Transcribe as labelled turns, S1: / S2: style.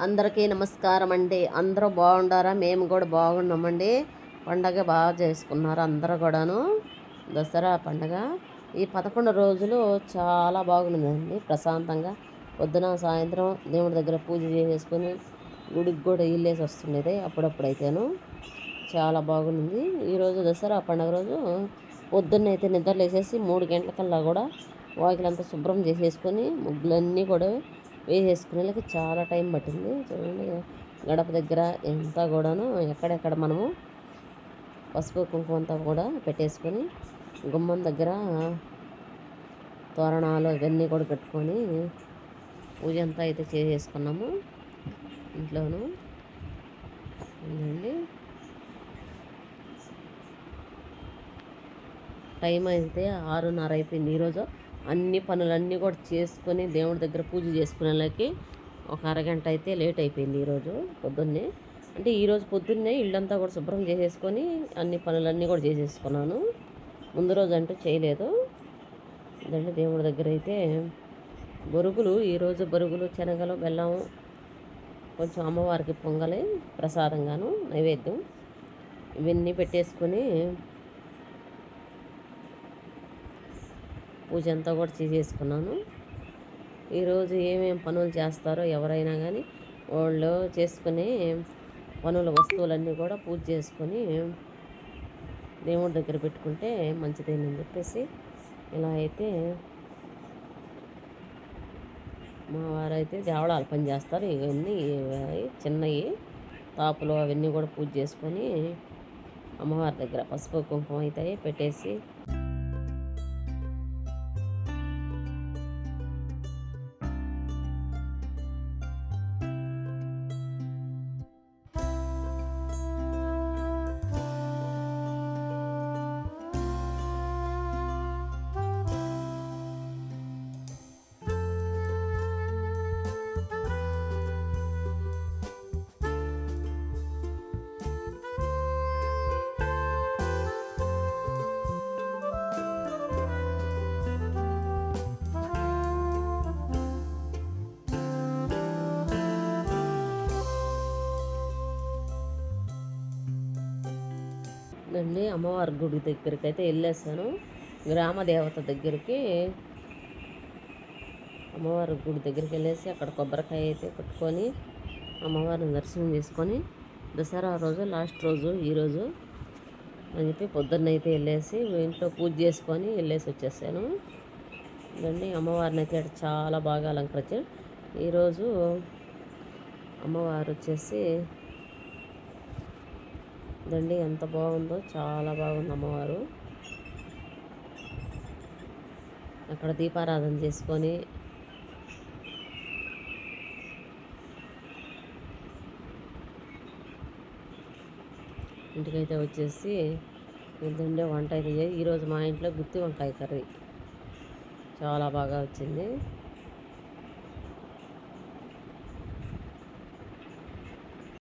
S1: అందరికీ నమస్కారం అండి. అందరూ బాగుండారా? మేము కూడా బాగున్నామండి. పండగ బాగా చేసుకున్నారు అందరూ కూడాను. దసరా పండగ. ఈ పదకొండు రోజులు చాలా బాగుందండి ప్రశాంతంగా. పొద్దున సాయంత్రం దేవుడి దగ్గర పూజ చేసేసుకొని గుడికి కూడా వెళ్ళేసి వస్తుండేది అప్పుడప్పుడు అయితేను చాలా బాగుంది. ఈరోజు దసరా పండగ రోజు పొద్దున్న అయితే నిద్ర మూడు గంటలకల్లా కూడా వాకిలంతా శుభ్రం చేసేసుకొని ముగ్గులన్నీ కూడా వేసేసుకునేళ్ళకి చాలా టైం పట్టింది. చూడండి గడప దగ్గర ఎంత కూడాను ఎక్కడెక్కడ మనము పసుపు కుంకుమ అంతా కూడా పెట్టేసుకొని గుమ్మం దగ్గర తోరణాలు ఇవన్నీ కూడా కట్టుకొని పూజ అంతా అయితే చేసేసుకున్నాము ఇంట్లోనూ. ఉందండి టైం అయితే ఆరున్నర అయిపోయింది ఈరోజు. అన్ని పనులన్నీ కూడా చేసుకొని దేవుడి దగ్గర పూజ చేసుకునేళ్ళకి ఒక అరగంట అయితే లేట్ అయిపోయింది ఈరోజు పొద్దున్నే. అంటే ఈరోజు పొద్దున్నే ఇల్లంతా కూడా శుభ్రం చేసేసుకొని అన్ని పనులన్నీ కూడా చేసేసుకున్నాను. ముందు రోజు అంటూ చేయలేదు. ఇదండి దేవుడి దగ్గర అయితే బొరుగులు ఈరోజు బొరుగులు శనగలు బెల్లం కొంచెం అమ్మవారికి పొంగలి ప్రసాదంగాను నైవేద్యం ఇవన్నీ పెట్టేసుకొని పూజ అంతా కూడా చేసేసుకున్నాను. ఈరోజు ఏమేమి పనులు చేస్తారో ఎవరైనా కానీ వాళ్ళు చేసుకునే పనుల వస్తువులన్నీ కూడా పూజ చేసుకొని దేవుడి దగ్గర పెట్టుకుంటే మంచిదేనని చెప్పేసి ఇలా అయితే మా వారైతే దేవళాలు పని చేస్తారు. ఇవన్నీ చిన్నవి తాపులు అవన్నీ కూడా పూజ చేసుకొని అమ్మవారి దగ్గర పసుపు కుంకుమ అయితే పెట్టేసి అండి అమ్మవారి గుడి దగ్గరికి అయితే వెళ్ళేసాను. గ్రామ దేవత దగ్గరికి అమ్మవారి గుడి దగ్గరికి వెళ్ళేసి అక్కడ కొబ్బరికాయ అయితే కొట్టుకొని అమ్మవారిని దర్శనం చేసుకొని దసరా రోజు లాస్ట్ రోజు ఈరోజు అని చెప్పి పొద్దున్న అయితే వెళ్ళేసి ఇంట్లో పూజ చేసుకొని వెళ్ళేసి వచ్చేసాను. ఇదండి అమ్మవారిని అయితే చాలా బాగా అలంకరించారు ఈరోజు అమ్మవారు వచ్చేసి దండి ఎంత బాగుందో. చాలా బాగుంది అమ్మవారు. అక్కడ దీపారాధన చేసుకొని ఇంటికైతే వచ్చేసి ఇదండి వంట అయితే ఈరోజు మా ఇంట్లో గుత్తి వంకాయ కర్రీ. చాలా బాగా వచ్చింది.